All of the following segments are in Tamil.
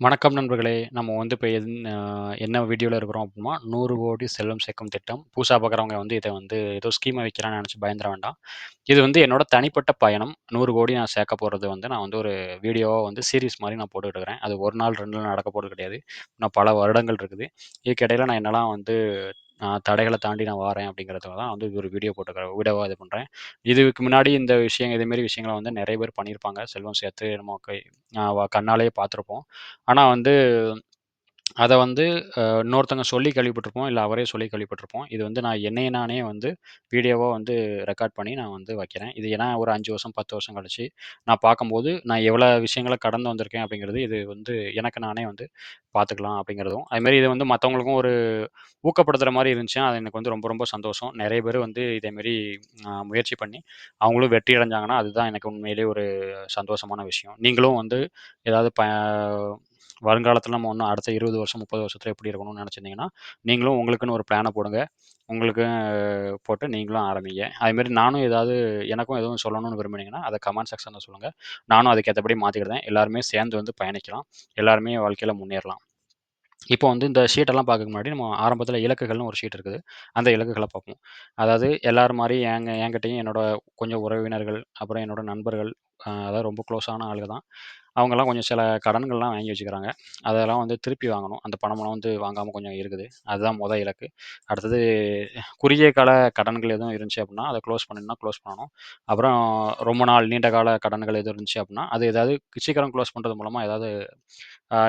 வணக்கம் நண்பர்களே! நம்ம வந்து இப்போ என் என்ன வீடியோவில் இருக்கிறோம் அப்படின்னா நூறு கோடி செல்வம் சேர்க்கும் திட்டம். பூசா பார்க்குறவங்க வந்து இதை வந்து ஏதோ ஸ்கீமை வைக்கிறான்னு நினச்சி பயந்துட வேண்டாம். இது வந்து என்னோட தனிப்பட்ட பயணம். நூறு கோடி நான் சேர்க்க போகிறது வந்து நான் வந்து ஒரு வீடியோவாக வந்து சீரியஸ் மாதிரி நான் போட்டுக்கிட்டு இருக்கிறேன். அது ஒரு நாள், ரெண்டு நாள் நடக்க போகிறது கிடையாது. இன்னும் பல வருடங்கள் இருக்குது. இதுக்கிடையில் நான் என்னெல்லாம் வந்து நான் தடைகளை தாண்டி நான் வாரேன் அப்படிங்கிறதுக்காக தான் வந்து ஒரு வீடியோ போட்டுருக்கிறேன். வீடியோவா இது பண்ணுறேன் இதுக்கு முன்னாடி இந்த விஷயம் இதேமாரி விஷயங்களை வந்து நிறைய பேர் பண்ணியிருப்பாங்க. செல்வம் சேர்த்து நம்ம கை கண்ணாலேயே பார்த்துருப்போம். ஆனால் வந்து அதை வந்து அ இன்னொருத்தவங்க சொல்லி கேள்விப்பட்டிருப்போம். இல்லை அவரே சொல்லி கேள்விப்பட்டிருப்போம். இது வந்து நான் என்னைய நானே வந்து வீடியோவாக வந்து ரெக்கார்ட் பண்ணி நான் வந்து வைக்கிறேன். இது ஏன்னா ஒரு அஞ்சு வருஷம், 10 வருஷம் கழிச்சு நான் பார்க்கும்போது, நான் எவ்வளோ விஷயங்கள கடந்து வந்திருக்கேன் அப்படிங்கிறது, இது வந்து எனக்கு நானே வந்து பார்த்துக்கலாம் அப்படிங்கிறதும், அதுமாரி இது வந்து மற்றவங்களுக்கும் ஒரு ஊக்கப்படுத்துகிற மாதிரி இருந்துச்சுன்னா, அது எனக்கு வந்து ரொம்ப ரொம்ப சந்தோஷம். நிறைய பேர் வந்து இதேமாரி முயற்சி பண்ணி, அவங்களும் வெற்றி அடைஞ்சாங்கன்னா, அதுதான் எனக்கு உண்மையிலேயே ஒரு சந்தோஷமான விஷயம். நீங்களும் வந்து ஏதாவது ப வருங்காலத்தில் நம்ம ஒன்றும் அடுத்த 20 வருஷம், முப்பது வருஷத்தில் எப்படி இருக்கணும்னு நினச்சிருந்தீங்கன்னா நீங்களும் உங்களுக்குன்னு ஒரு பிளானை போடுங்க. உங்களுக்கு போட்டு நீங்களும் ஆரம்பிங்க. அதுமாரி நானும் ஏதாவது எனக்கும் எதுவும் சொல்லணும்னு விரும்புனீங்கன்னா, அதை கமெண்ட் செக்ஷனில் சொல்லுங்கள் நானும் அதுக்கேற்றபடி ஏத்தபடி எல்லாருமே சேர்ந்து வந்து பயணிக்கலாம். எல்லாருமே வாழ்க்கையில் முன்னேறலாம். இப்போ வந்து இந்த ஷீட்டெல்லாம் பார்க்க முன்னாடி நம்ம ஆரம்பத்தில் இலக்குகள்னு ஒரு ஷீட் இருக்குது. அந்த இலக்குகளை பார்ப்போம். அதாவது எல்லார் மாதிரி எங்க என்கிட்டையும் என்னோட கொஞ்சம் உறவினர்கள், அப்புறம் என்னோட நண்பர்கள், அதாவது ரொம்ப க்ளோஸான ஆளுக தான். அவங்கெல்லாம் கொஞ்சம் சில கடன்கள்லாம் வாங்கி வச்சுக்கிறாங்க. அதெல்லாம் வந்து திருப்பி வாங்கணும். அந்த பணமெல்லாம் வந்து வாங்காமல் கொஞ்சம் இருக்குது. அதுதான் முதல் இலக்கு. அடுத்தது குறுகிய கால கடன்கள் எதுவும் இருந்துச்சு அப்படின்னா அதை க்ளோஸ் பண்ணணும்னா க்ளோஸ் பண்ணணும். அப்புறம் ரொம்ப நாள் நீண்ட கால கடன்கள் எதுவும் இருந்துச்சு அப்படின்னா அது ஏதாவது சீக்கிரம் க்ளோஸ் பண்ணுறது மூலமாக ஏதாவது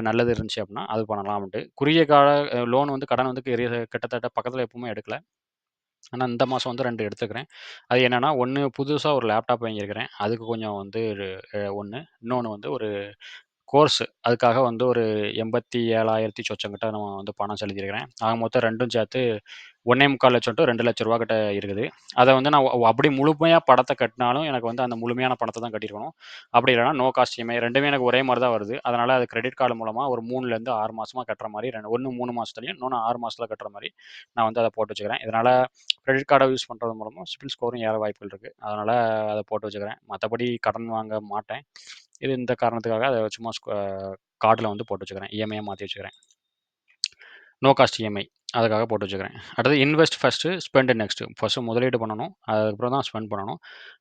நல்லது இருந்துச்சு அப்படின்னா அது பண்ணலாம் அப்படின்ட்டு குறுகிய கால லோன் வந்து கடன் வந்து கிட்டத்தட்ட பக்கத்தில் எப்பவுமே எடுக்கல. ஆனால் இந்த மாதம் வந்து ரெண்டு எடுத்துக்கிறேன். அது என்னென்னா ஒன்று புதுசாக ஒரு லேப்டாப் வாங்கியிருக்கிறேன். அதுக்கு கொஞ்சம் வந்து ஒன்று இன்னொன்று வந்து ஒரு கோர்ஸ் அதுக்காக வந்து ஒரு எண்பத்தி ஏழாயிரத்தி சொச்சங்கிட்ட நம்ம வந்து பணம் செலுத்தியிருக்கிறேன். ஆக மொத்தம் ரெண்டும் சேர்த்து ஒன்றே முக்கால் லட்சம் டு ரெண்டு லட்ச ரூபா கிட்ட இருக்குது. அதை வந்து நான் அப்படி முழுமையாக படத்தை கட்டினாலும், எனக்கு வந்து அந்த முழுமையான படத்தை தான் கட்டியிருக்கணும். அப்படி இல்லைனா நோ காஸ்ட் இஎம்ஐ ரெண்டுமே எனக்கு ஒரே மாதிரி தான் வருது. அதனால் அது கிரெடிட் கார்டு மூலமாக ஒரு மூணுலேருந்து ஆறு மாதமாக கட்டுற மாதிரி ரெண்டு ஒன்று மூணு மாதத்துலையும் இன்னொன்று ஆறு மாதத்தில் கட்டுற மாதிரி நான் வந்து அதை போட்டு வச்சுக்கிறேன். இதனால் கிரெடிட் கார்டை யூஸ் பண்ணுறது மூலமாக சிபில் ஸ்கோரும் ஏற வாய்ப்புகள் இருக்குது அதனால் அதை போட்டு வச்சுக்கிறேன். மற்றபடி கடன் வாங்க மாட்டேன். இது இந்த காரணத்துக்காக அதை சும்மா கார்டில் வந்து போட்டு வச்சுக்கிறேன். இஎம்ஐயா மாற்றி வச்சுக்கிறேன். நோ காஸ்ட் இஎம்ஐ அதுக்காக போட்டு வச்சுக்கிறேன். அடுத்தது invest first, spend next. First முதலீடு பண்ணணும். அதுக்கப்புறம் தான் ஸ்பெண்ட் பண்ணணும்.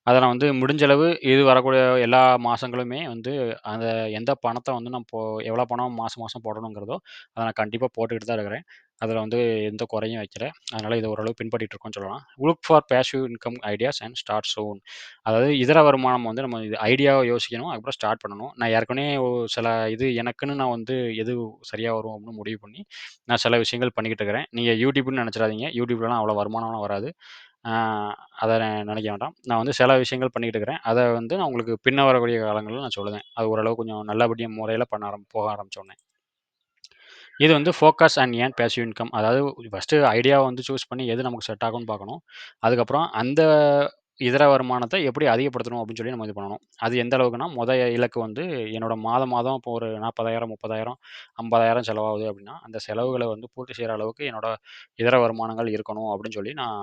அத நான் வந்து முடிஞ்ச அளவு இது வரக்கூடிய எல்லா மாசங்களுமே வந்து அந்த எந்த பணத்த வந்து நான் இப்போ எவ்வளோ பணம் மாசம் மாசம் போடணுங்கிறதோ, அத நான் கண்டிப்பா போட்டுக்கிட்டு தான் இருக்கிறேன். அதில் வந்து எந்த குறையும் வைக்கல. அதனால் இதை ஓரளவு பின்பற்றிட்டு இருக்கோம்னு சொல்லலாம். Look for passive income ideas and start soon அதாவது இதர வருமானம் வந்து நம்ம இது ஐடியாவை யோசிக்கணும். அதுக்கப்புறம் ஸ்டார்ட் பண்ணணும். நான் ஏற்கனவே சில இது எனக்குன்னு நான் வந்து எது சரியாக வரும் அப்படின்னு முடிவு பண்ணி, நான் சில விஷயங்கள் பண்ணிக்கிட்டு இருக்கிறேன். நீங்கள் யூடியூப்னு நினச்சிடாதீங்க யூடியூப்லலாம் அவ்வளோ வருமானம்லாம் வராது. அதை நினைக்க வேண்டாம். நான் வந்து சில விஷயங்கள் பண்ணிக்கிட்டு இருக்கிறேன். அதை வந்து நான் உங்களுக்கு பின்ன வரக்கூடிய காலங்களில் நான் சொல்லுவேன். அது ஓரளவு கொஞ்சம் நல்லபடியாக முறையில் பண்ண ஆரம் போக ஆரம்பிச்சோடனே இது வந்து focus and earn passive income. அதாவது ஃபர்ஸ்ட்டு ஐடியாவை வந்து சூஸ் பண்ணி எது நமக்கு செட் ஆகும்னு பார்க்கணும். அதுக்கப்புறம் அந்த இதர வருமானத்தை எப்படி அதிகப்படுத்தணும் அப்படின்னு சொல்லி நம்ம இது பண்ணணும். அது எந்த அளவுக்குன்னா, முத இலக்கு வந்து என்னோட மாதம் மாதம் இப்போ ஒரு 40,000, 30,000, 50,000 செலவாகுது அப்படின்னா, அந்த செலவுகளை வந்து பூர்த்தி செய்கிற அளவுக்கு என்னோட இதர வருமானங்கள் இருக்கணும் அப்படின்னு சொல்லி நான்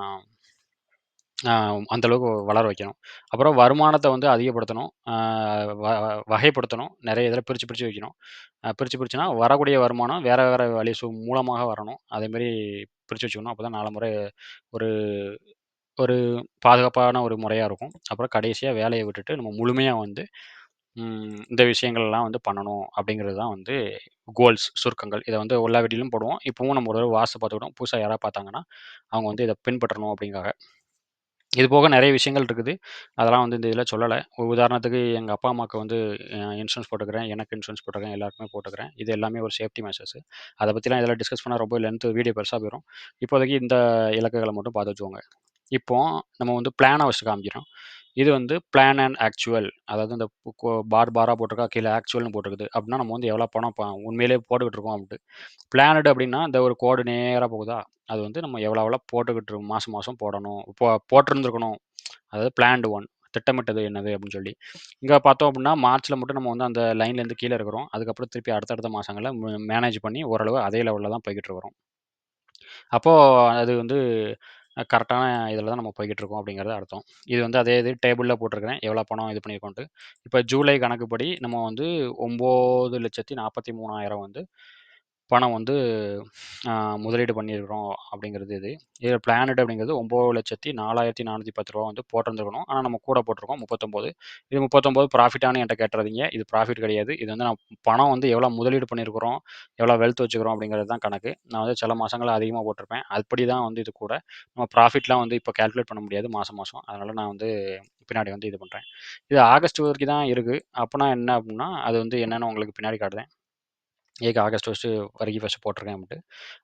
அந்த அளவுக்கு வளர வைக்கணும். அப்புறம் வருமானத்தை வந்து அதிகப்படுத்தணும். வ வகைப்படுத்தணும். நிறைய இதில் பிரித்து பிரித்து வைக்கணும். பிரித்து பிரிச்சுன்னா வரக்கூடிய வருமானம் வேறு வேறு வழி சு மூலமாக வரணும். அதேமாரி பிரித்து வச்சுக்கணும். அப்பதான் நாலு முறை ஒரு ஒரு பாதுகாப்பான ஒரு முறையாக இருக்கும். அப்புறம் கடைசியாக வேலையை விட்டுட்டு நம்ம முழுமையாக வந்து இந்த விஷயங்கள்லாம் வந்து பண்ணணும் அப்படிங்கிறது தான் வந்து கோல்ஸ் சுருக்கங்கள். இதை வந்து எல்லா வீட்டிலும் போடுவோம். இப்போவும் நம்ம ஒரு தடவ பார்த்துக்கிட்டோம். புதுசாக யாராவது பார்த்தாங்கன்னா, அவங்க வந்து இதை பின்பற்றணும் அப்படிங்காக. இது போக நிறைய விஷயங்கள் இருக்குது. அதெல்லாம் வந்து இந்த இதில சொல்லல. உதாரணத்துக்கு எங்க அப்பா, அம்மாவுக்கு வந்து அ இன்சூரன்ஸ் போட்டுக்கிறேன். எனக்கு இன்சூரன்ஸ் போட்டுக்கிறேன் எல்லாருக்குமே போட்டுக்கிறேன். இது எல்லாமே ஒரு சேஃப்டி மெஷர்ஸ். அத பத்திலாம் இதெல்லாம் டிஸ்கஸ் பண்ணா ரொம்ப லென்த் வீடியோ பெருசா போயிரும். இப்போதைக்கு இந்த இலக்குகள மட்டும் பார்த்து வச்சுக்கோங்க. இப்போ நம்ம வந்து பிளான வச்சு காமிக்கிறோம். இது வந்து பிளான் அண்ட் ஆக்சுவல் அதாவது இந்த கோ பார் பாரா போட்டிருக்கா, கீழே ஆக்சுவல்னு போட்டிருக்குது. அப்படின்னா நம்ம வந்து எவ்வளோ பணம் உண்மையிலே உண்மையிலேயே போட்டுக்கிட்டு இருக்கோம் அப்படின்ட்டு. பிளானடு அப்படின்னா இந்த ஒரு கோடு நேராக போகுதா, அது வந்து நம்ம எவ்வளோ எவ்வளோ போட்டுக்கிட்டு இருக்கோம் மாதம் மாதம் போடணும். போ போட்டிருந்துருக்கணும் அதாவது பிளான்டு ஒன் திட்டமிட்டது என்னது அப்படின்னு சொல்லி. இங்கே பார்த்தோம் அப்படின்னா, மார்ச்சில் மட்டும் நம்ம வந்து அந்த லைன்லேருந்து கீழே இருக்கிறோம். அதுக்கப்புறம் திருப்பி அடுத்தடுத்த மாதங்களை மேனேஜ் பண்ணி ஓரளவு அதே லெவலில் தான் போய்கிட்டு இருக்கிறோம். அப்போது அது வந்து கரெக்டான இதில் தான் நம்ம போய்க்கிட்டுருக்கோம் அப்படிங்கிறது அர்த்தம். இது வந்து அதே இது டேபிளில் போட்டிருக்கிறேன். எவ்வளோ பணம் இது பண்ணியிருக்கோன்ட்டு. இப்போ ஜூலை கணக்குப்படி நம்ம வந்து 9,43,000 வந்து பணம் வந்து முதலீடு பண்ணியிருக்கிறோம் அப்படிங்கிறது இது. இதில் பிளானட் அப்படிங்கிறது 9,04,410 வந்து போட்டிருந்துருக்கணும். ஆனால் நம்ம கூட போட்டிருக்கோம் 39. இது முப்பத்தொம்போது ப்ராஃபிட்டானு என்கிட்ட கேட்டுறதீங்க இது ப்ராஃபிட் கிடையாது. இது வந்து நான் பணம் வந்து எவ்வளோ முதலீடு பண்ணியிருக்கிறோம், எவ்வளோ வெல்த் வச்சுக்கிறோம் அப்படிங்கிறது தான் கணக்கு. நான் வந்து சில மாதங்களில் அதிகமாக போட்டிருப்பேன். அப்படி தான் வந்து இது கூட. நம்ம ப்ராஃபிட்லாம் வந்து இப்போ கால்குலேட் பண்ண முடியாது மாதம் மாதம் அதனால் நான் வந்து பின்னாடி வந்து இது பண்ணுறேன் இது ஆகஸ்ட் வரைக்கும் தான் இருக்குது அப்போனா என்ன அப்படின்னா, அது வந்து என்னென்னு உங்களுக்கு பின்னாடி காட்டுறேன். ஏக்கு ஆகஸ்ட் ஃபஸ்ட்டு வரைக்கும் ஃபஸ்ட்டு போட்டிருக்கேன் அப்படின்ட்டு.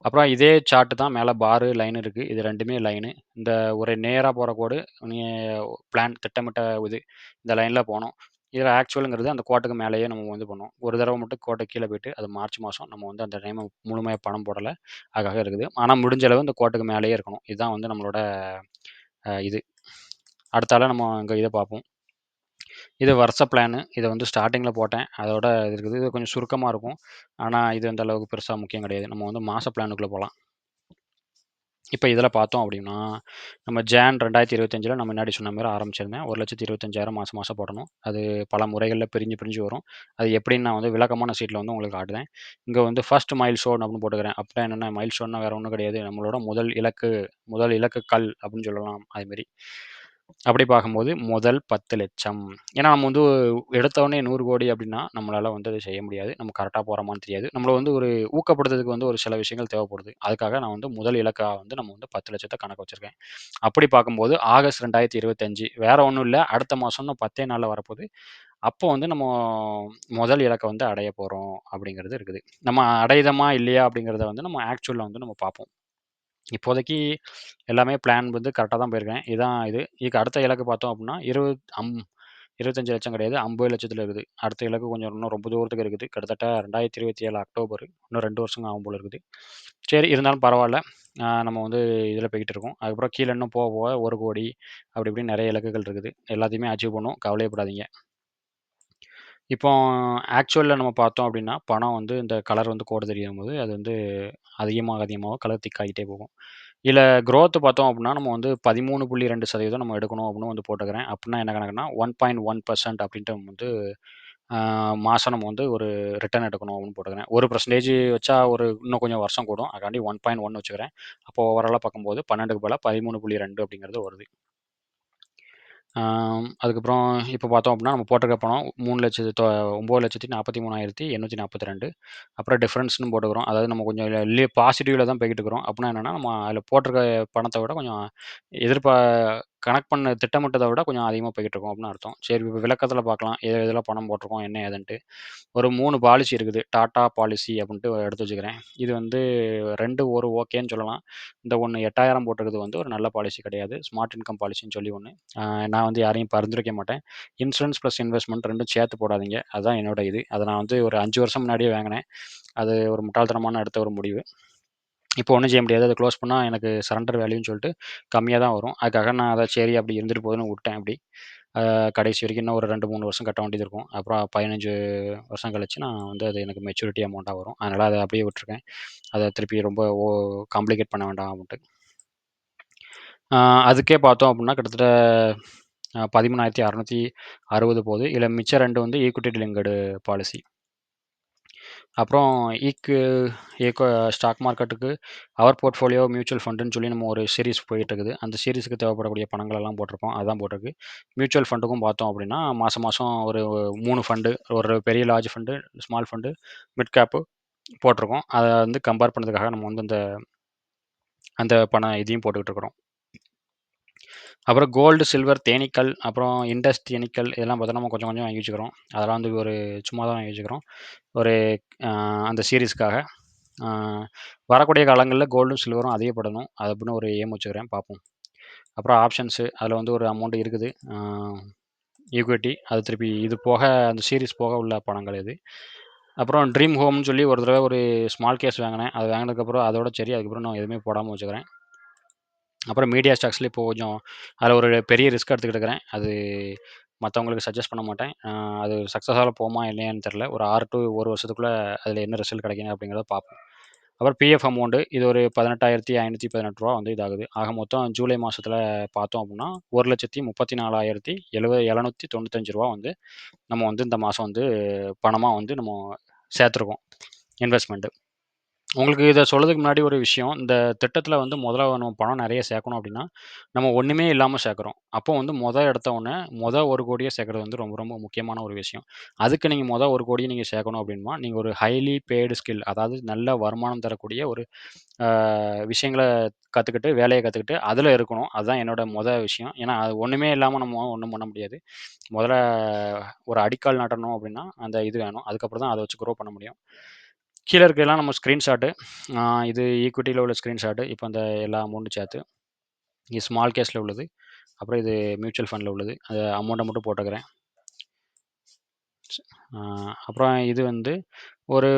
அப்புறம் இதே சார்ட்டு தான் மேலே பாரு, லைன் இருக்குது இது ரெண்டுமே லைனு. இந்த ஒரு நேராக போகிற கோடு நீங்கள் பிளான் திட்டமிட்ட இது. இந்த லைனில் போனோம் இதில் ஆக்சுவலுங்கிறது அந்த கோட்டுக்கு மேலேயே நம்ம வந்து பண்ணோம். ஒரு தடவை மட்டும் கோட்டை கீழே போயிட்டு, அது மார்ச் மாதம் நம்ம வந்து அந்த டைம் முழுமையாக பணம் போடலை அதுக்காக இருக்குது. ஆனால் முடிஞ்ச அளவு இந்த கோட்டுக்கு மேலேயே இருக்கணும். இதுதான் வந்து நம்மளோட இது. அடுத்தால நம்ம இங்கே இதை பார்ப்போம். இது வருஷ பிளானு. இதை வந்து ஸ்டார்டிங்கில் போட்டேன். அதோட இது இருக்குது. இது கொஞ்சம் சுருக்கமாக இருக்கும். ஆனால் இது அந்த அளவுக்கு பெருசாக முக்கியம் கிடையாது. நம்ம வந்து மாத பிளானுக்குள்ளே போகலாம் இப்போ இதில் பார்த்தோம் அப்படின்னா, நம்ம ஜான் 2025ல நான் முன்னாடி சொன்ன மாரி ஆரம்பிச்சிருந்தேன். ஒரு லட்சத்தி இருபத்தஞ்சாயிரம் மாதம் மாதம் போடணும். அது பல முறைகளில் பிரிஞ்சு பிரிஞ்சு வரும். அது எப்படின்னு நான் வந்து விளக்கமான சீட்டில் வந்து உங்களுக்கு காட்டுதேன். இங்கே வந்து ஃபர்ஸ்ட் மைல்ஸ்டோன் அப்படின்னு போட்டுக்கிறேன். அப்படின்னா என்னென்ன மைல் ஸ்டோன்னா வேறு ஒன்றும் கிடையாது. நம்மளோட முதல் இலக்கு முதல் இலக்கு கல் அப்படின்னு சொல்லலாம். அதுமாரி. அப்படி பார்க்கும்போது முதல் பத்து லட்சம் ஏன்னா நம்ம வந்து எடுத்தவொடனே நூறு கோடி அப்படின்னா, நம்மளால் வந்து அதை செய்ய முடியாது. நம்ம கரெக்டாக போகிறோமான்னு தெரியாது. நம்மளை வந்து ஒரு ஊக்கப்படுத்துறதுக்கு வந்து ஒரு சில விஷயங்கள் தேவைப்படுது. அதுக்காக நான் வந்து முதல் இலக்கா வந்து நம்ம வந்து பத்து லட்சத்தை கணக்கு வச்சிருக்கேன். அப்படி பார்க்கும்போது ஆகஸ்ட் ரெண்டாயிரத்தி இருபத்தஞ்சு வேறு ஒன்றும் இல்லை அடுத்த மாதம்னு பத்தே நாளில் வரப்போது. அப்போ வந்து நம்ம முதல் இலக்கை வந்து அடைய போகிறோம் அப்படிங்கிறது இருக்குது. நம்ம அடையுதமா இல்லையா அப்படிங்கிறத வந்து நம்ம ஆக்சுவலாக வந்து நம்ம பார்ப்போம். இப்போதைக்கு எல்லாமே பிளான் வந்து கரெக்டாக தான் போயிருக்கேன். இதான் இது. இதுக்கு அடுத்த இலக்கு பார்த்தோம் அப்படின்னா, இருபது அம் 25,00,000 கிடையாது. 50,00,000ல இருக்குது. அடுத்த இலக்கு கொஞ்சம் இன்னும் ரொம்ப தூரத்துக்கு இருக்குது. கிட்டத்தட்ட 2027 அக்டோபர். இன்னும் ரெண்டு வருஷம் ஆகும் போல இருக்குது. சரி இருந்தாலும் பரவாயில்ல நம்ம வந்து இதில் போய்கிட்டு இருக்கோம். அதுக்கப்புறம் கீழே இன்னும் போக போக ஒரு கோடி அப்படி இப்படின்னு நிறைய இலக்குகள் இருக்குது. எல்லாத்தையுமே அச்சீவ் பண்ணும் கவலையப்படாதீங்க. இப்போ ஆக்சுவலில் நம்ம பார்த்தோம் அப்படின்னா, பணம் வந்து இந்த கலர் வந்து கோடு தெரியும்போது, அது வந்து அதிகமாக அதிகமாக கலர் திக்காகிட்டே போகும். இல்லை க்ரோத் பார்த்தோம் அப்படின்னா, நம்ம வந்து 13.2% நம்ம எடுக்கணும் அப்படின்னு வந்து போட்டுக்கிறேன். அப்படின்னா என்ன கணக்குன்னா 1.1% அப்படின்ட்டு வந்து மாதம் நம்ம வந்து ஒரு ரிட்டர்ன் எடுக்கணும் அப்படின்னு போட்டுக்கிறேன். ஒரு பர்சன்டேஜ் வச்சா ஒரு இன்னும் கொஞ்சம் வருஷம் கூடும். அதுக்காண்டி 1.1 வச்சுக்கிறேன். அப்போ ஓவராலாக பார்க்கும்போது பன்னெண்டுக்கு பல பதிமூணு புள்ளி ரெண்டு அப்படிங்கிறது வருது. அதுக்கப்புறம் இப்போ பார்த்தோம் அப்படின்னா, நம்ம போட்டிருக்க பணம் 3,00,000 தொ 9,43,842 அப்புறம் டிஃப்ரென்ஸ்னு போட்டுக்கிறோம். அதாவது நம்ம கொஞ்சம் லி பாசிட்டிவில் தான் போய்கிட்டு இருக்கிறோம். அப்படின்னா என்னன்னா, நம்ம அதில் போட்டிருக்க பணத்தை விட கொஞ்சம் எதிர்பா கனெக்ட் பண்ண திட்டமிட்டதை விட கொஞ்சம் அதிகமாக போய்கிட்டு இருக்கோம் அப்படின்னு அர்த்தம். சரி இப்போ விளக்கத்தில் பார்க்கலாம். எது இதெல்லாம் பணம் போட்டிருக்கோம், என்ன ஏதுன்ட்டு. ஒரு மூணு பாலிசி இருக்குது. டாட்டா பாலிசி அப்படின்ட்டு எடுத்து வச்சுக்கிறேன். இது வந்து ரெண்டு ஒரு ஓகேன்னு சொல்லலாம். இந்த ஒன்று எட்டாயிரம் போட்டிருக்கிறது வந்து ஒரு நல்ல பாலிசி கிடையாது. ஸ்மார்ட் இன்கம் பாலிசின்னு சொல்லி ஒன்று நான் வந்து யாரையும் பரிந்துரைக்க மாட்டேன். இன்சூரன்ஸ் ப்ளஸ் இன்வெஸ்ட்மெண்ட் ரெண்டும் சேர்த்து போடாதீங்க. அதுதான் என்னோட இது. அதை நான் வந்து ஒரு அஞ்சு வருஷம் முன்னாடியே வாங்கினேன். அது ஒரு முட்டாள்தனமான எடுத்த ஒரு முடிவு. இப்போ ஒன்றும் செய்ய முடியாது. அதை க்ளோஸ் பண்ணால் எனக்கு சரண்டர் வேல்யூன்னு சொல்லிட்டு கம்மியாக தான் வரும். அதுக்காக நான் அதை சரி அப்படி இருந்துட்டு போதுன்னு விட்டேன் அப்படி. கடைசி வரைக்கும் இன்னும் ஒரு 2, 3 வருஷம் கட்ட வேண்டியது இருக்கும். அப்புறம் 15 வருஷம் கழிச்சு நான் வந்து அது எனக்கு மெச்சூரிட்டி அமௌண்ட்டாக வரும். அதனால் அதை அப்படியே விட்டுருக்கேன். அதை திருப்பி ரொம்ப ஓ காம்ப்ளிகேட் பண்ண வேண்டாம் அப்படின்ட்டு. அதுக்கே பார்த்தோம் அப்படின்னா கிட்டத்தட்ட பதிமூணாயிரத்தி அறநூற்றி அறுபது போகுது. இல்லை மிச்சம் ரெண்டு வந்து ஈக்விட்டி லிங்க்டு பாலிசி. அப்புறம் ஈக்கு ஈக்கோ ஸ்டாக் மார்க்கெட்டுக்கு அவர் போர்ட்ஃபோலியோ மியூச்சுவல் ஃபண்டுன்னு சொல்லி நம்ம ஒரு சீரிஸ் போயிட்டுருக்குது அந்த சீரிஸுக்கு தேவைப்படக்கூடிய பணங்களெல்லாம் போட்டிருக்கோம் போட்டிருப்போம். அதான் போட்டிருக்கு. மியூச்சுவல் ஃபண்டுக்கும் பார்த்தோம் அப்படின்னா, மாதம் மாதம் ஒரு மூணு ஃபண்டு ஒரு பெரிய large fund, small fund, mid cap போட்டிருக்கோம். அதை வந்து கம்பேர் பண்ணதுக்காக நம்ம வந்து அந்த அந்த பண இதையும் போட்டுக்கிட்டு இருக்கிறோம். அப்புறம் கோல்டு, சில்வர், தேனீக்கள், அப்புறம் இண்டஸ் தேனீக்கள் இதெல்லாம் பார்த்தோன்னா நம்ம கொஞ்சம் கொஞ்சம் வாங்கி வச்சுக்கிறோம். அதெல்லாம் வந்து ஒரு சும்மா தான் வாங்கி வச்சுக்கிறோம். ஒரு அந்த சீரிஸ்க்காக. வரக்கூடிய காலங்களில் கோல்டும், சில்வரும் அதிகப்படணும். அது அப்படின்னு ஒரு எய்ம் வச்சுக்கிறேன் பார்ப்போம். அப்புறம் ஆப்ஷன்ஸு அதில் வந்து ஒரு அமௌண்ட் இருக்குது. ஈக்விட்டி அது திருப்பி இது போக அந்த சீரிஸ் போக உள்ள பணங்கள் இது. அப்புறம் ட்ரீம் ஹோம்னு சொல்லி ஒரு தடவை ஒரு ஸ்மால் கேஸ் வாங்கினேன். அது வாங்கினதுக்கப்புறம் அதோட சரி. அதுக்கப்புறம் நான் எதுவுமே போடாமல் வச்சுக்கிறேன். அப்புறம் மீடியா ஸ்டாக்ஸ்லேயும் இப்போ கொஞ்சம் அதில் ஒரு பெரிய ரிஸ்க் எடுத்துக்கிட்டு இருக்கிறேன். அது மற்றவங்களுக்கு சஜஸ்ட் பண்ண மாட்டேன். அது சக்சஸால போகுமா இல்லையான்னு தெரில ஒரு ஆறு டூ ஒரு வருஷத்துக்குள்ளே அதில் என்ன ரிசல்ட் கிடைக்கும் அப்படிங்கிறத பார்ப்போம். அப்புறம் பிஎஃப் அமௌண்ட்டு இது ஒரு பதினெட்டாயிரத்தி ஐநூற்றி பதினெட்டு ரூபா வந்து இதாகுது ஆக மொத்தம் ஜூலை மாதத்தில் பார்த்தோம் அப்படின்னா ஒரு லட்சத்தி முப்பத்தி நாலாயிரத்தி எழுபது எழுநூற்றி தொண்ணூத்தஞ்சு ரூபா வந்து நம்ம வந்து இந்த மாதம் வந்து பணமாக வந்து நம்ம சேர்த்துருக்கோம் இன்வெஸ்ட்மெண்ட்டு உங்களுக்கு இதை சொல்கிறதுக்கு முன்னாடி ஒரு விஷயம். இந்த திட்டத்தில் வந்து முதல்ல நம்ம பணம் நிறைய சேர்க்கணும் அப்படின்னா நம்ம ஒன்றுமே இல்லாமல் சேர்க்குறோம். அப்போ வந்து மொதல் எடுத்த உடனே மொதல் ஒரு கோடியை சேர்க்குறது வந்து ரொம்ப ரொம்ப முக்கியமான ஒரு விஷயம். அதுக்கு நீங்கள் மொதல் ஒரு கோடியை நீங்கள் சேர்க்கணும் அப்படின்னா நீங்கள் ஒரு ஹைலி பெய்டு ஸ்கில் அதாவது நல்ல வருமானம் தரக்கூடிய ஒரு ஆஹ், விஷயங்களை கற்றுக்கிட்டு வேலையை கற்றுக்கிட்டு அதில் இருக்கணும். அதுதான் என்னோட மொதல் விஷயம். ஏன்னா அது ஒன்றுமே இல்லாமல் நம்ம ஒன்றும் பண்ண முடியாது. முதல்ல ஒரு அடிக்கால் நாட்டணும் அப்படின்னா அந்த இது வேணும். அதுக்கப்புறம் தான் அதை வச்சு க்ரோ பண்ண முடியும். கீழே இருக்கலாம் நம்ம ஸ்க்ரீன்ஷாட்டு இது ஈக்விட்டியில் உள்ள ஸ்க்ரீன்ஷாட்டு இப்போ அந்த எல்லா அமௌண்ட்டும் சேர்த்து இது ஸ்மால் கேஸில் உள்ளது. அப்புறம் இது மியூச்சுவல் ஃபண்டில் உள்ளது. அது அமௌண்ட்டை மட்டும் போட்டுக்கிறேன். அப்புறம் இது வந்து ஒரு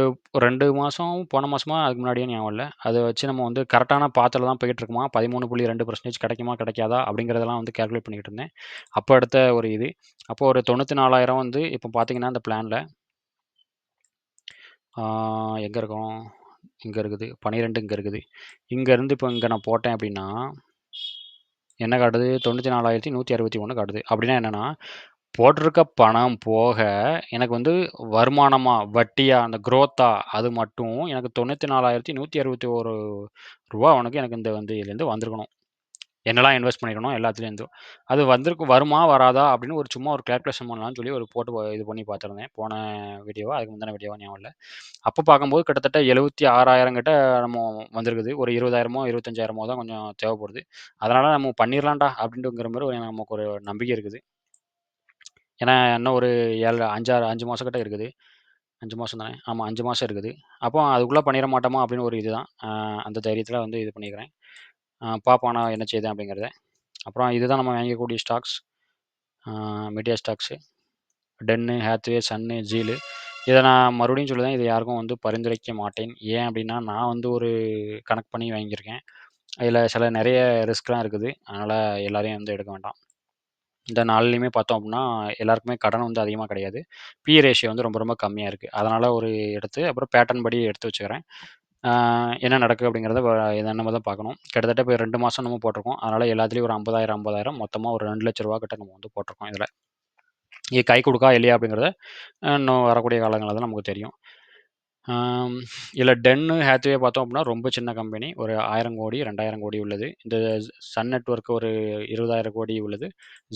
ரெண்டு மாதம் போன மாதமா அதுக்கு முன்னாடியே ஞாபகம் இல்லை. அதை வச்சு நம்ம வந்து கரெக்டான பாத்தில் தான் போயிட்டு இருக்குமா? பதிமூணு புள்ளி ரெண்டு பர்சன்டேஜ் கிடைக்குமா? கிடைக்காதா? அப்படிங்கிறதெல்லாம் வந்து கேல்குலேட் பண்ணிக்கிட்டு இருந்தேன். அப்போ எடுத்த ஒரு இது. அப்போ ஒரு தொண்ணூற்றி நாலாயிரம் வந்து இப்போ பார்த்தீங்கன்னா அந்த பிளானில் எங்கே இருக்கோம்? இங்கே இருக்குது. பன்னிரெண்டு இங்கே இருக்குது. இங்கேருந்து இப்போ இங்கே நான் போட்டேன் அப்படின்னா என்ன காட்டுது? தொண்ணூற்றி நாலாயிரத்தி நூற்றி அறுபத்தி ஒன்று காட்டுது. அப்படின்னா என்னென்னா போட்டிருக்க பணம் போக எனக்கு வந்து வருமானமாக வட்டியாக அந்த குரோத்தாக அது மட்டும் எனக்கு தொண்ணூற்றி நாலாயிரத்தி நூற்றி அறுபத்தி ஒரு ரூபா உனக்கு எனக்கு இந்த வந்து இதுலேருந்து வந்திருக்கணும். என்னெல்லாம் இன்வெஸ்ட் பண்ணிக்கணும் எல்லாத்துலேருந்து அது வந்திருக்கு வருமா வராதா அப்படின்னு ஒரு சும்மா ஒரு கேல்குலேஷன் பண்ணலாம்னு சொல்லி ஒரு போட்டு இது பண்ணி பார்த்துருந்தேன். போன வீடியோவா அதுக்கு முந்தின வீடியோவா ஞாபகம் இல்லை. அப்போ பார்க்கும்போது கிட்டத்தட்ட எழுபத்தி ஆறாயிரம் கிட்ட நம்ம வந்திருக்குது. ஒரு இருபதாயிரமோ இருபத்தஞ்சாயிரமோ தான் கொஞ்சம் தேவைப்படுது. அதனால் நம்ம பண்ணிடலாம்டா அப்படின்ட்டுங்கிற மாதிரி ஒரு நமக்கு ஒரு நம்பிக்கை இருக்குது. ஏன்னா இன்னும் ஒரு ஏழு அஞ்சாறு அஞ்சு மாதம் கிட்ட இருக்குது. அஞ்சு மாதம் தானே? ஆமாம் அஞ்சு மாதம் இருக்குது. அப்போ அதுக்குள்ளே பண்ணிட மாட்டோமா அப்படின்னு ஒரு இதுதான் அந்த தைரியத்தில் வந்து இது பண்ணிக்கிறேன். பார்ப்போம் நான் என்ன செய்தேன் அப்படிங்கிறத. அப்புறம் இதுதான் நம்ம வாங்கக்கூடிய ஸ்டாக்ஸ். மீடியா ஸ்டாக்ஸு டென்னு ஹேத்வே சன்னு ஜீலு இதை நான் மறுபடியும் சொல்லுதேன் இது யாருக்கும் வந்து பரிந்துரைக்க மாட்டேன். ஏன் அப்படின்னா நான் வந்து ஒரு கணக்கு பண்ணி வாங்கியிருக்கேன். இதில் சில நிறைய ரிஸ்க்லாம் இருக்குது. அதனால் எல்லோரையும் வந்து எடுக்க வேண்டாம். இந்த நாள்லையுமே பார்த்தோம் அப்படின்னா எல்லாருக்குமே கடன் வந்து அதிகமாக கிடையாது. பி ரேஷியோ வந்து ரொம்ப ரொம்ப கம்மியாக இருக்குது அதனால் ஒரு எடுத்து அப்புறம் பேட்டர்ன் படி எடுத்து வச்சுக்கிறேன். என்ன நடக்குது அப்படிங்கிறத வ- இதை நம்ம தான் பார்க்கணும். கிட்டத்தட்ட இப்போ ரெண்டு மாதம் நம்ம போட்டிருக்கோம். அதனால் எல்லாத்துலேயும் ஒரு ஐம்பதாயிரம் ஐம்பதாயிரம் மொத்தமாக ஒரு ரெண்டு லட்ச ரூபா கிட்ட நம்ம வந்து போட்டிருக்கோம் இதில். இது கை கொடுக்கா இல்லையா அப்படிங்கிறத இன்னும் வரக்கூடிய காலங்களில் தான் நமக்கு தெரியும். இதில் டென்னு ஹேத்வே பார்த்தோம் அப்படின்னா ரொம்ப சின்ன கம்பெனி. ஒரு ஆயிரம் கோடி ரெண்டாயிரம் கோடி உள்ளது. இந்த சன் நெட்ஒர்க் ஒரு இருபதாயிரம் கோடி உள்ளது.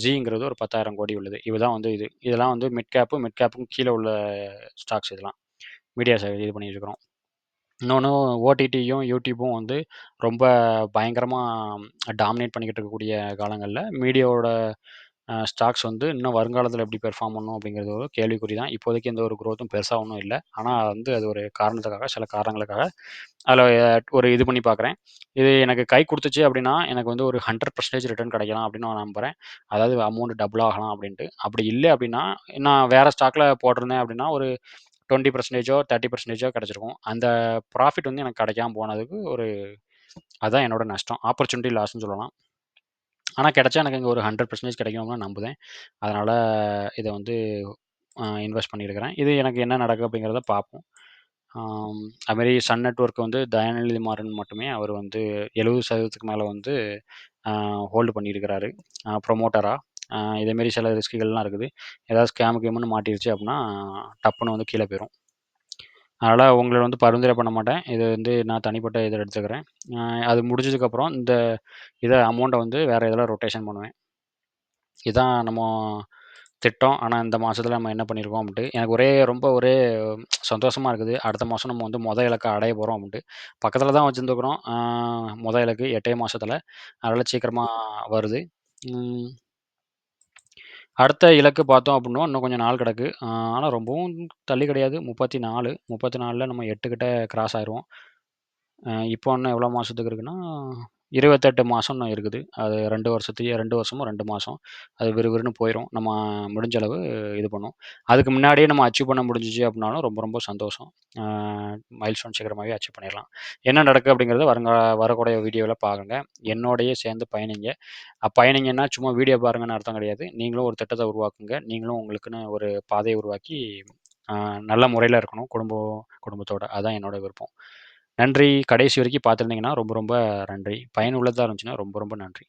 ஜிங்கிறது ஒரு பத்தாயிரம் கோடி உள்ளது. இதுதான் வந்து இது. இதெல்லாம் வந்து மிட் கேப்பு மிட் கேப்புக்கும் கீழே உள்ள ஸ்டாக்ஸ் இதெல்லாம். மீடியா இது பண்ணி வச்சுக்கிறோம் இன்னொன்று ஓடிடியும் யூடியூப்பும் வந்து ரொம்ப பயங்கரமாக டாமினேட் பண்ணிக்கிட்டு இருக்கக்கூடிய காலங்களில். மீடியாவோட ஸ்டாக்ஸ் வந்து இன்னும் வருங்காலத்தில் எப்படி பெர்ஃபார்ம் பண்ணும் அப்படிங்கிறது ஒரு கேள்விக்குறி தான். இப்போதைக்கு எந்த ஒரு க்ரோத்தும் பெருசாக ஒன்றும் இல்லை. ஆனால் வந்து அது ஒரு காரணத்துக்காக சில காரணங்களுக்காக அதில் ஒரு இது பண்ணி பார்க்குறேன் இது எனக்கு கை கொடுத்துச்சு அப்படின்னா எனக்கு வந்து ஒரு ஹண்ட்ரட் பர்சன்டேஜ் ரிட்டர்ன் கிடைக்கலாம் அப்படின்னு நான் நம்புகிறேன் அதாவது அமௌண்ட் டபுள் ஆகலாம் அப்படின்ட்டு. அப்படி இல்லை அப்படின்னா நான் வேறு ஸ்டாக்கில் போட்டிருந்தேன் அப்படின்னா ஒரு டுவெண்ட்டி பர்சன்டேஜோ தேர்ட்டி பர்சன்டேஜோ கிடச்சிருக்கும். அந்த ப்ராஃபிட் வந்து எனக்கு கிடைக்காம போனதுக்கு ஒரு அதுதான் என்னோட நஷ்டம். ஆப்பர்ச்சுனிட்டி லாஸ்ன்னு சொல்லலாம். ஆனால் கிடச்சா எனக்கு இங்கே ஒரு ஹண்ட்ரட் பர்சன்டேஜ் கிடைக்கும்னு நம்புதேன். அதனால் இதை வந்து இன்வெஸ்ட் பண்ணியிருக்கிறேன். இது எனக்கு என்ன நடக்கும் அப்படிங்கிறத பார்ப்போம். அதுமாரி சன் நெட்வொர்க் வந்து தயாநிதி மாறன் மட்டுமே அவர் வந்து எழுபது சதவீதத்துக்கு மேலே வந்து ஹோல்டு பண்ணியிருக்கிறாரு. ப்ரொமோட்டராக இதேமாரி சில ரிஸ்க்குகள்லாம் இருக்குது. ஏதாவது ஸ்கேமு கேமுன்னு மாட்டிருச்சு அப்படின்னா டப்புன்னு வந்து கீழே போயிடும் அதனால் உங்களை வந்து பரிந்துரை பண்ண மாட்டேன். இது வந்து நான் தனிப்பட்ட இதில் எடுத்துக்கிறேன். அது முடிஞ்சதுக்கப்புறம் இந்த இதை அமௌண்ட்டை வந்து வேறு இதில் ரொட்டேஷன் பண்ணுவேன். இதுதான் நம்ம திட்டம். ஆனால் இந்த மாதத்தில் நம்ம என்ன பண்ணியிருக்கோம் அப்படின்ட்டு எனக்கு ஒரே ரொம்ப ஒரே சந்தோஷமாக இருக்குது. அடுத்த மாதம் நம்ம வந்து மொதல் இலக்கை அடைய போகிறோம் அப்படின்ட்டு பக்கத்தில் தான் வச்சுருந்துக்கிறோம் மொதல் இலக்கு எட்டே மாதத்தில் அதனால் சீக்கிரமாக வருது. அடுத்த இலக்கு பார்த்தோம் அப்படின்னா இன்னும் கொஞ்சம் நாள் கிடக்கு. ஆனால் ரொம்பவும் தள்ளி கிடையாது. முப்பத்தி நாலு முப்பத்தி நாலில் நம்ம எட்டுக்கிட்ட கிராஸ் ஆயிடுவோம் இப்போ இன்னும் எவ்வளோ மாதத்துக்கு இருக்குன்னா இருபத்தெட்டு மாதம் இருக்குது. அது ரெண்டு வருஷத்துக்கு ரெண்டு வருஷமும் ரெண்டு மாதம் அது விறுவிறுன்னு போயிடும் நம்ம முடிஞ்ச அளவு இது பண்ணும். அதுக்கு முன்னாடியே நம்ம அச்சீவ் பண்ண முடிஞ்சிச்சு அப்படின்னாலும் ரொம்ப ரொம்ப சந்தோஷம். மைல்ஸ்டோன் சீக்கிரமாகவே அச்சீவ் பண்ணிடலாம். என்ன நடக்குது அப்படிங்கிறத வருங்க வரக்கூடிய வீடியோவில் பாருங்க. என்னோடையே சேர்ந்து பயணிங்க. பயணிங்கன்னா சும்மா வீடியோ பாருங்கன்னு அர்த்தம் கிடையாது. நீங்களும் ஒரு திட்டத்தை உருவாக்குங்க. நீங்களும் உங்களுக்குன்னு ஒரு பாதையை உருவாக்கி நல்ல முறையில் இருக்கணும். குடும்பம் குடும்பத்தோட. அதான் என்னோட விருப்பம். நன்றி. கடைசி வரைக்கும் பார்த்துருந்தீங்கன்னா ரொம்ப ரொம்ப நன்றி. பயனுள்ளதாக இருந்துச்சுன்னா ரொம்ப ரொம்ப நன்றி.